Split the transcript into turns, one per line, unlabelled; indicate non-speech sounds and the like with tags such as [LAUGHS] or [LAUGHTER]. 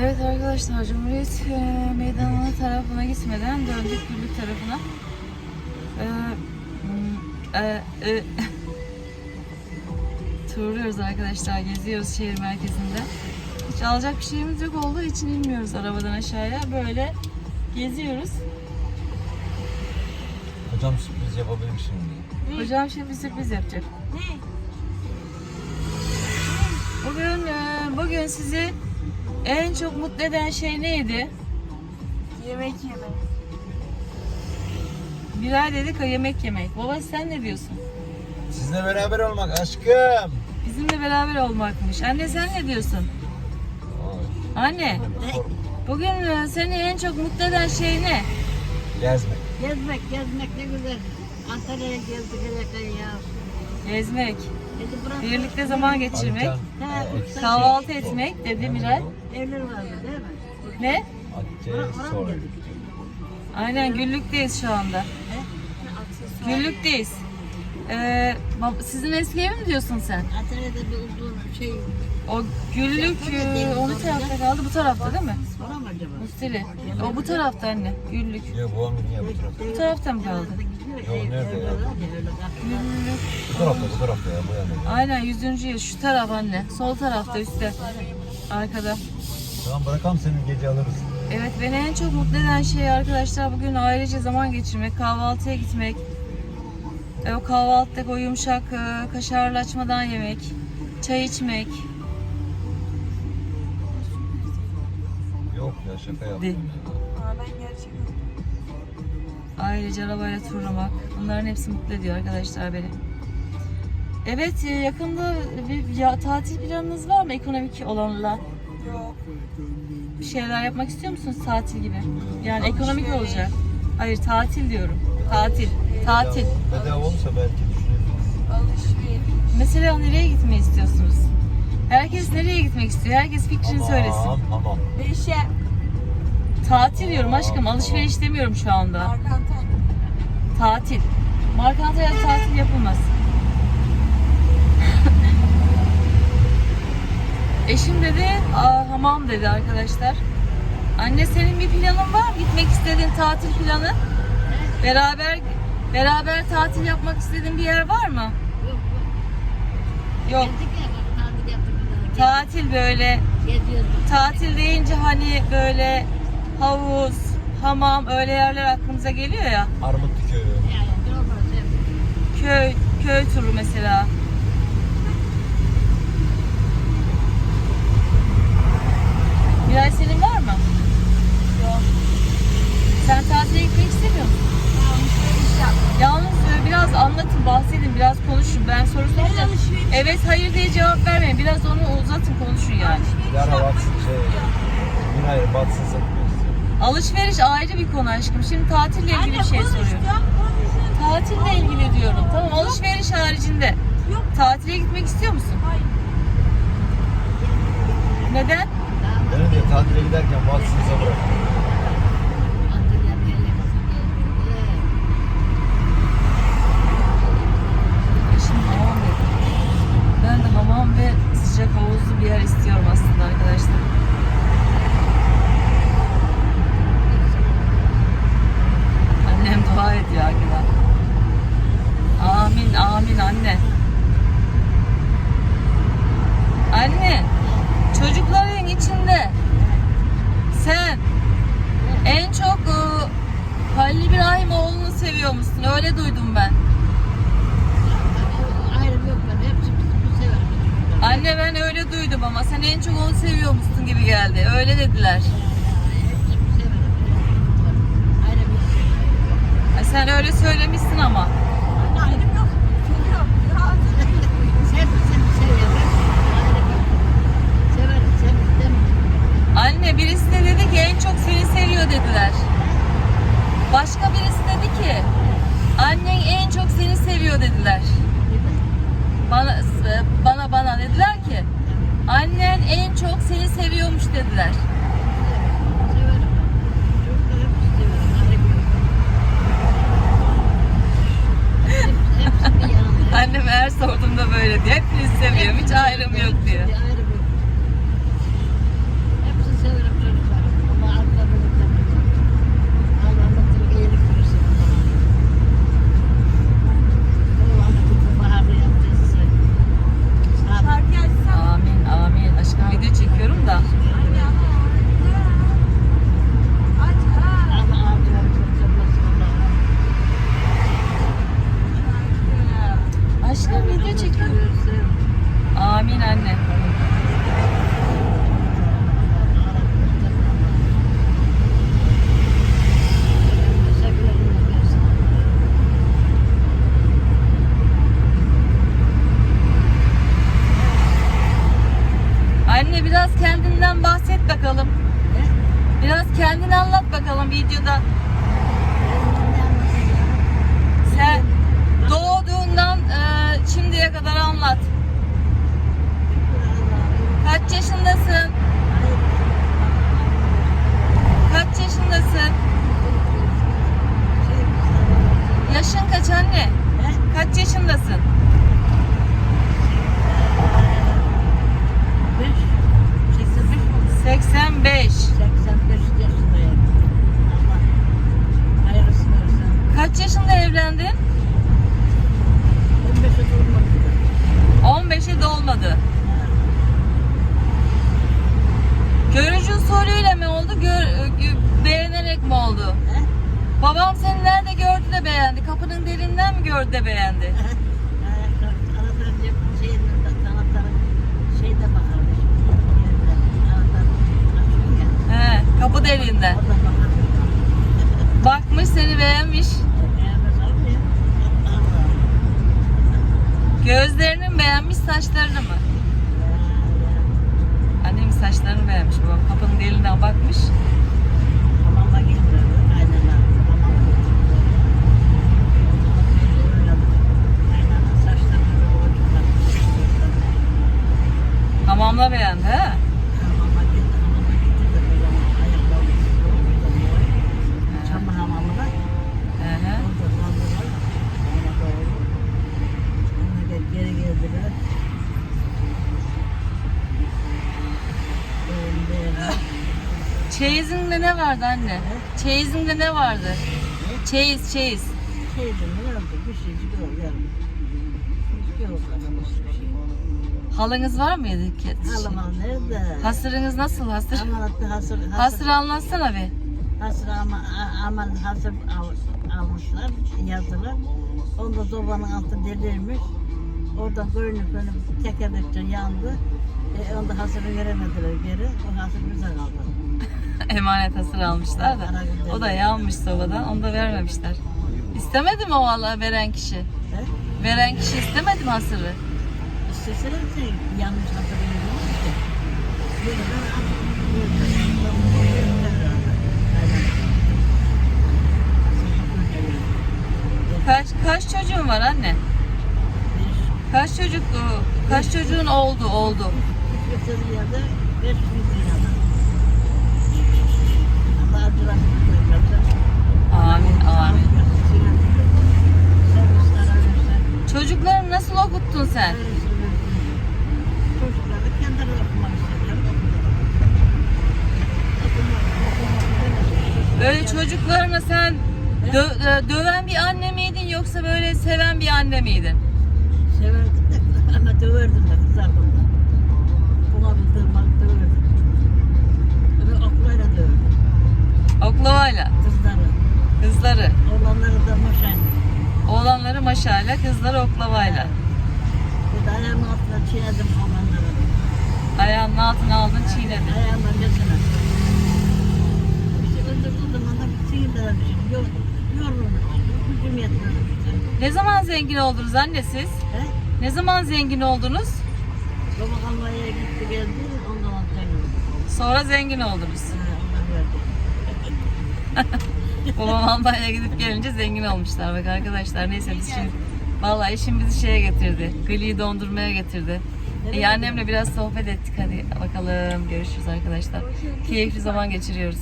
Evet arkadaşlar Cumhuriyet e, Meydanı'nın tarafına gitmeden döndük Güllük tarafına. E, hmm, e, e, [LAUGHS] turluyoruz arkadaşlar, geziyoruz şehir merkezinde. Hiç alacak bir şeyimiz yok olduğu için inmiyoruz arabadan aşağıya. Böyle geziyoruz.
Hocam sürpriz yapabilir şimdi.
Hocam şimdi bir sürpriz yapacak. Bugün e, bugün sizi en çok mutlu eden şey neydi?
Yemek yemek.
Birer dedik o yemek yemek. Baba sen ne diyorsun?
Sizinle beraber olmak aşkım.
Bizimle beraber olmakmış. Anne sen ne diyorsun?
Ay,
Anne bugün e, seni en çok mutlu eden şey ne?
Gezmek.
Gezmek, gezmek ne güzel. Antalya'ya gezdik hele ya.
Gezmek. Birlikte zaman geçirmek, kahvaltı etmek dedi Miray.
Evler vardı değil mi?
Ne? Aynen güllükteyiz şu anda. Güllükteyiz. Ee, sizin eski ev mi diyorsun sen?
Antalya'da bir uzun şey
O güllük e, o ne tarafta kaldı? Bu tarafta değil mi?
var mı acaba?
Mustili. O bu tarafta anne. Güllük.
Ya bu. Bu tarafta
mı kaldı?
Yo, nerede ya? Bu tarafta bu tarafta ya bu yana.
Aynen 100. yıl. Şu taraf anne. Sol tarafta üstte. Arkada.
Tamam bırakalım senin gece alırız.
Evet beni en çok mutlu eden şey arkadaşlar bugün ailece zaman geçirmek, kahvaltıya gitmek. E, o kahvaltıda o yumuşak e, kaşarlı açmadan yemek, çay içmek.
Yok ya şaka yaptım.
De.
ya.
Ailece arabayla turlamak. Bunların hepsi mutlu ediyor arkadaşlar beni. Evet e, yakında bir ya, tatil planınız var mı ekonomik olanla?
Yok.
Bir şeyler yapmak istiyor musunuz tatil gibi? Yani ekonomik olacak. Hayır tatil diyorum. Tatil. Tatil.
Bedava- olursa belki düşünebiliriz.
Alışveriş.
Mesela nereye gitmeyi istiyorsunuz? Herkes nereye gitmek istiyor? Herkes fikrini söylesin.
Tamam tamam.
Beşe.
Tatil diyorum aşkım. Alışveriş demiyorum şu anda.
Arkantan.
Tatil. Markantaya tatil yapılmaz. [LAUGHS] Eşim dedi, Aa, hamam dedi arkadaşlar. Anne senin bir planın var mı? Gitmek istediğin tatil planı? Beraber beraber tatil yapmak istediğin bir yer var mı?
Yok tatil
böyle. Tatil deyince hani böyle havuz, hamam öyle yerler aklımıza geliyor ya.
Armutlu köyü.
Yani.
Köy, köy turu mesela. Miray senin var mı? Yok. Sen tatile gitmek istemiyor musun? Yalnız e, biraz anlatın, bahsedin, biraz konuşun. Ben soru soracağım. Evet, hayır diye cevap vermeyin. Biraz onu uzatın, konuşun yani.
Dilara batsın şey. Gün satmak istiyorum.
Alışveriş ayrı bir konu aşkım. Şimdi tatille ilgili bir şey soruyorum. Tatille ilgili diyorum. Tamam alışveriş haricinde.
Yok.
Tatile gitmek istiyor musun?
Hayır.
Neden?
Benim de tatile giderken batsınıza bırak.
Antalya'nın yerlemesi gezdik.
Şimdi hamam dedim. Ben de hamam ve sıcak havuzlu bir yer istiyorum aslında arkadaşlar. Annem dua ediyor arkadan. Amin amin anne. Anne, çocukların içinde sen en çok e, Halil İbrahimoğlu'nu seviyor musun? Öyle duydum ben.
Ayrım yok ben. Hepsi bizi sever. çocuklar.
Anne ben öyle duydum ama sen en çok onu seviyor musun gibi geldi. Öyle dediler.
Hepsi bizi sever. Ayrım yok.
Ay sen öyle söylemişsin ama. Anne birisi de dedi ki en çok seni seviyor dediler. Başka birisi dedi ki annen en çok seni seviyor dediler. Bana bana bana dediler ki annen en çok seni seviyormuş dediler.
Severim. Çocuklar hepsi severim. Ayrım yok. Hepsi, hepsi bir yanımda. [LAUGHS]
Annem her sorduğumda böyle diyor. Hepinizi seviyorum hiç ayrım yok diyor.
Ayrım yok. Hepsini severim.
kendinden bahset bakalım.
Ne?
Biraz kendini anlat bakalım videoda.
Ben ne anlatayım?
Sen doğduğundan e, şimdiye kadar anlat. Kaç yaşındasın? Kaç yaşındasın? Yaşın kaç anne? Kaç yaşındasın? 85.
85 yaşındayım. Allah hayırlısını versin.
Kaç yaşında evlendin?
15'e durmadı.
15'e dolmadı. Görücü usulüyle mi oldu? Gör- gö- beğenerek mi oldu?
He?
Babam seni nerede gördü de beğendi? Kapının deliğinden mi gördü de beğendi? He, kapı deliğinden. Bakmış seni beğenmiş. Gözlerini mi beğenmiş, saçlarını mı? Annemin saçlarını beğenmiş babam. Kapının deliğinden bakmış. Çeyizinde ne vardı anne? Çeyizinde ne vardı? Çeyiz, çeyiz.
Şeydi ne oldu? Bir şeycik oldu yarım. Yok şey.
Halınız var mıydı ki?
Halama nerede?
Hasırınız nasıl hasır?
Aman attı hasır. Hasır,
Hasır anlatsana bir.
hasır ama, aman hasır al, almışlar, yazdılar. Onda sobanın altı delirmiş. Oradan görünüp böyle tekerlekçe yandı. E, onda hasırı veremediler geri. O hasır bize kaldı.
Emanet hasır almışlar da. O da yanmış sobadan. Onu da vermemişler. İstemedi mi o valla veren kişi?
He?
Veren kişi istemedi mi hasırı?
İsteseler de yanlış. Böyle ben
Kaç kaç çocuğun var anne? Kaç çocuk kaç çocuğun oldu oldu?
beş
Amin amin. Çocuklarını nasıl okuttun sen?
verirse versin. Çocuklar da kendileri okumak.
Böyle çocuklarına sen dö- e, döven bir anne miydin yoksa böyle seven bir anne miydin?
Severdim de ama döverdim de kızardım da. Bıldırmak döverdim. Öyle oklayla döverdim.
Oklavayla
Kızları.
kızları.
Oğlanları da maşayla.
Oğlanları maşayla, kızları oklavayla.
Bir de ayağımın altına çiğnedim oğlanları.
Ayağının altına aldın çiğnedin.
Ayağımla gözüne. İşte öldürdüğü zaman da bir çiğneden bir şey. Yor, yorulmuş. Gücüm işte.
Ne zaman zengin oldunuz anne siz?
He?
Ne zaman zengin oldunuz?
Baba Almanya'ya gitti geldi. Ondan alacağım.
Sonra zengin oldunuz. [LAUGHS] Babam Almanya'ya gidip gelince zengin olmuşlar. Bak arkadaşlar neyse biz şimdi vallahi işim bizi şeye getirdi. Gılıyı dondurmaya getirdi. İyi annemle biraz sohbet ettik hadi bakalım görüşürüz arkadaşlar. Keyifli zaman geçiriyoruz.